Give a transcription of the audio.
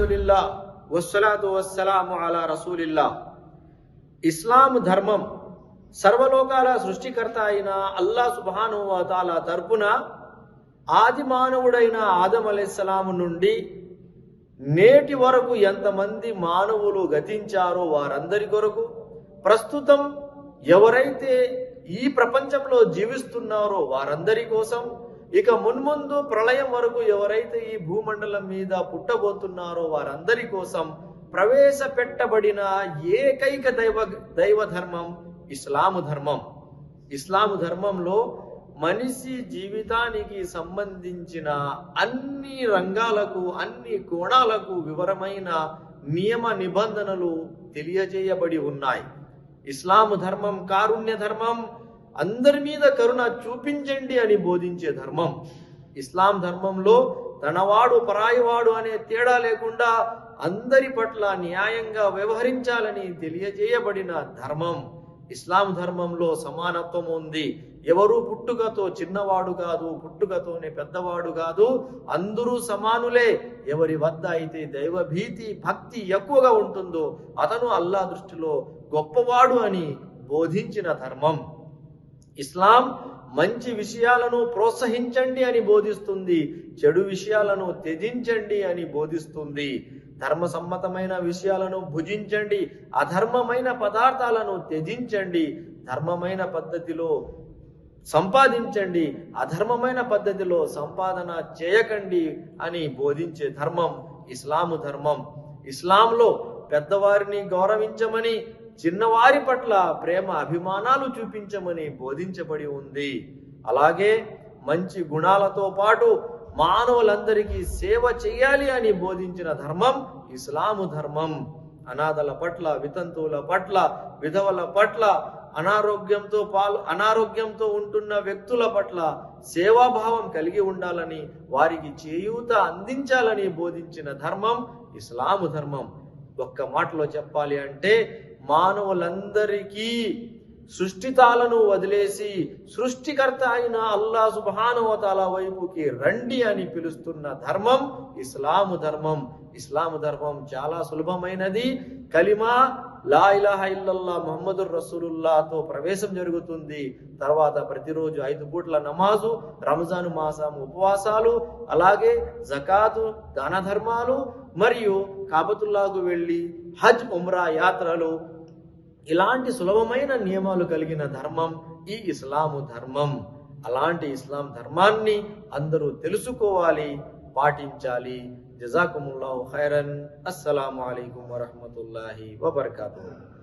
అల్హమ్దుల్లా వస్సలాతు వస్సలాము అలా రసూలిల్లా ఇస్లాం ధర్మం సర్వలోకాల సృష్టికర్త అయిన అల్లా సుబాను తాలా తరపున ఆది మానవుడైన ఆదం అలైస్లాము నుండి నేటి వరకు ఎంతమంది మానవులు గతించారో వారందరి కొరకు ప్రస్తుతం ఎవరైతే ఈ ప్రపంచంలో జీవిస్తున్నారో వారందరి కోసం ఇక మున్ముందు ప్రళయం వరకు ఎవరైతే ఈ భూమండలం మీద పుట్టబోతున్నారో వారందరి కోసం ప్రవేశపెట్టబడిన ఏకైక దైవ దైవ ధర్మం ఇస్లాము ధర్మం. ఇస్లాము ధర్మంలో మనిషి జీవితానికి సంబంధించిన అన్ని రంగాలకు అన్ని కోణాలకు వివరమైన నియమ నిబంధనలు తెలియజేయబడి ఉన్నాయి. ఇస్లాము ధర్మం కారుణ్య ధర్మం అందరి మీద కరుణ చూపించండి అని బోధించే ధర్మం. ఇస్లాం ధర్మంలో తనవాడు పరాయివాడు అనే తేడా లేకుండా అందరి పట్ల న్యాయంగా వ్యవహరించాలని తెలియజేయబడిన ధర్మం ఇస్లాం ధర్మంలో సమానత్వం ఉంది. ఎవరు పుట్టుకతో చిన్నవాడు కాదు పుట్టుకతోనే పెద్దవాడు కాదు అందరూ సమానులే. ఎవరి వద్ద అయితే దైవ భీతి భక్తి ఎక్కువగా ఉంటుందో అతను అల్లా దృష్టిలో గొప్పవాడు అని బోధించిన ధర్మం. ఇస్లాం మంచి విషయాలను ప్రోత్సహించండి అని బోధిస్తుంది చెడు విషయాలను త్యజించండి అని బోధిస్తుంది. ధర్మ సమ్మతమైన విషయాలను భుజించండి అధర్మమైన పదార్థాలను త్యజించండి ధర్మమైన పద్ధతిలో సంపాదించండి అధర్మమైన పద్ధతిలో సంపాదన చేయకండి అని బోధించే ధర్మం ఇస్లాము ధర్మం. ఇస్లాంలో పెద్దవారిని గౌరవించమని చిన్నవారి పట్ల ప్రేమ అభిమానాలు చూపించమని బోధించబడి ఉంది. అలాగే మంచి గుణాలతో పాటు మానవులందరికీ సేవ చేయాలి అని బోధించిన ధర్మం ఇస్లాము ధర్మం. అనాథల పట్ల వితంతువుల పట్ల విధవల పట్ల అనారోగ్యంతో పాలు అనారోగ్యంతో ఉంటున్న వ్యక్తుల పట్ల సేవాభావం కలిగి ఉండాలని వారికి చేయూత అందించాలని బోధించిన ధర్మం ఇస్లాము ధర్మం. ఒక్క మాటలో చెప్పాలి అంటే మానవులందరికీ సృష్టితాలను వదిలేసి సృష్టికర్త అయిన అల్లా సుబానువతాల వైపుకి రండి అని పిలుస్తున్న ధర్మం ఇస్లాము ధర్మం. ఇస్లాము ధర్మం చాలా సులభమైనది. కలిమా లా ఇలాహ ఇల్లల్లా ముహమ్మదు రసూలుల్లాతో ప్రవేశం జరుగుతుంది. తర్వాత ప్రతిరోజు ఐదు పూట్ల నమాజు రంజాను మాసం ఉపవాసాలు అలాగే జకాతు దాన ధర్మాలు మరియు కాబతుల్లాకు వెళ్ళి హజ్ ఉమ్రా యాత్రలు ఇలాంటి సులభమైన నియమాలు కలిగిన ధర్మం ఈ ఇస్లాము ధర్మం. అలాంటి ఇస్లాం ధర్మాన్ని అందరూ తెలుసుకోవాలి పాటించాలి. జజాకుముల్లాహు ఖైరన్. అస్సలం అలైకుం వరహమతుల్లాహి వబర్కాతుహు.